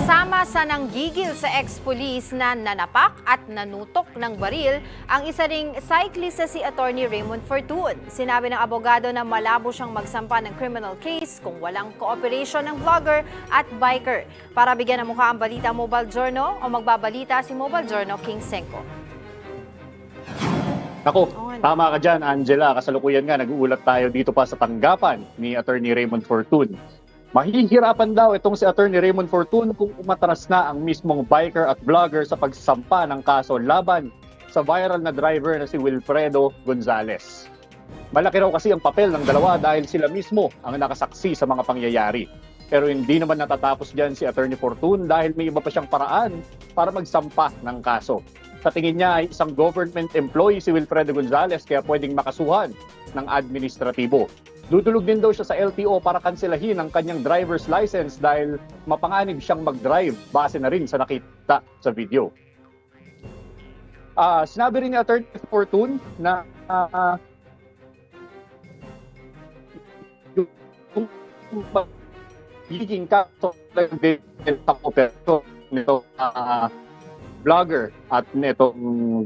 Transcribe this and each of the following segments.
Kasama sa nanggigil sa ex-police na nanapak at nanutok ng baril ang isa ring cyclist na si Attorney Raymond Fortun. Sinabi ng abogado na malabo siyang magsampa ng criminal case kung walang cooperation ng vlogger at biker. Para bigyan ng mukha ang balita Mobile Journal o magbabalita si Mobile Journal King Senko. Ako, ano? tama ka dyan, Angela. Kasalukuyan nga, nag-uulat tayo dito pa sa tanggapan ni Attorney Raymond Fortun. Mahihirapan daw itong si Attorney Raymond Fortun kung umatras na ang mismong biker at vlogger sa pagsampa ng kaso laban sa viral na driver na si Wilfredo Gonzales. Malaki raw kasi ang papel ng dalawa dahil sila mismo ang nakasaksi sa mga pangyayari. Pero hindi naman natatapos dyan si Attorney Fortun dahil may iba pa siyang paraan para magsampa ng kaso. Sa tingin niya ay isang government employee si Wilfredo Gonzales kaya pwedeng makasuhan ng administratibo. Dudulog din daw siya sa LTO para kanselahin ang kanyang driver's license dahil mapanganib siyang mag-drive base na rin sa nakita sa video. Ah, sinabi rin ni Attorney Fortune na ah, yung magiging kaso ng pero nito ah, vlogger at nitong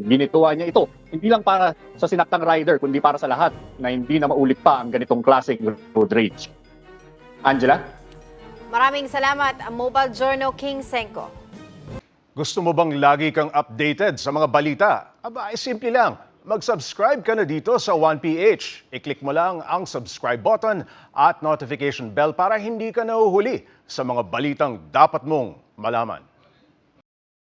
ginituwa niya ito hindi lang para sa sinaktang rider kundi para sa lahat na hindi na maulit pa ang ganitong klaseng road rage. Angela? Maraming salamat, Mobile Journal King Senko. Gusto mo bang lagi kang updated sa mga balita? Aba, ay simple lang. Mag-subscribe ka na dito sa 1PH. I-click mo lang ang subscribe button at notification bell para hindi ka nahuhuli sa mga balitang dapat mong malaman.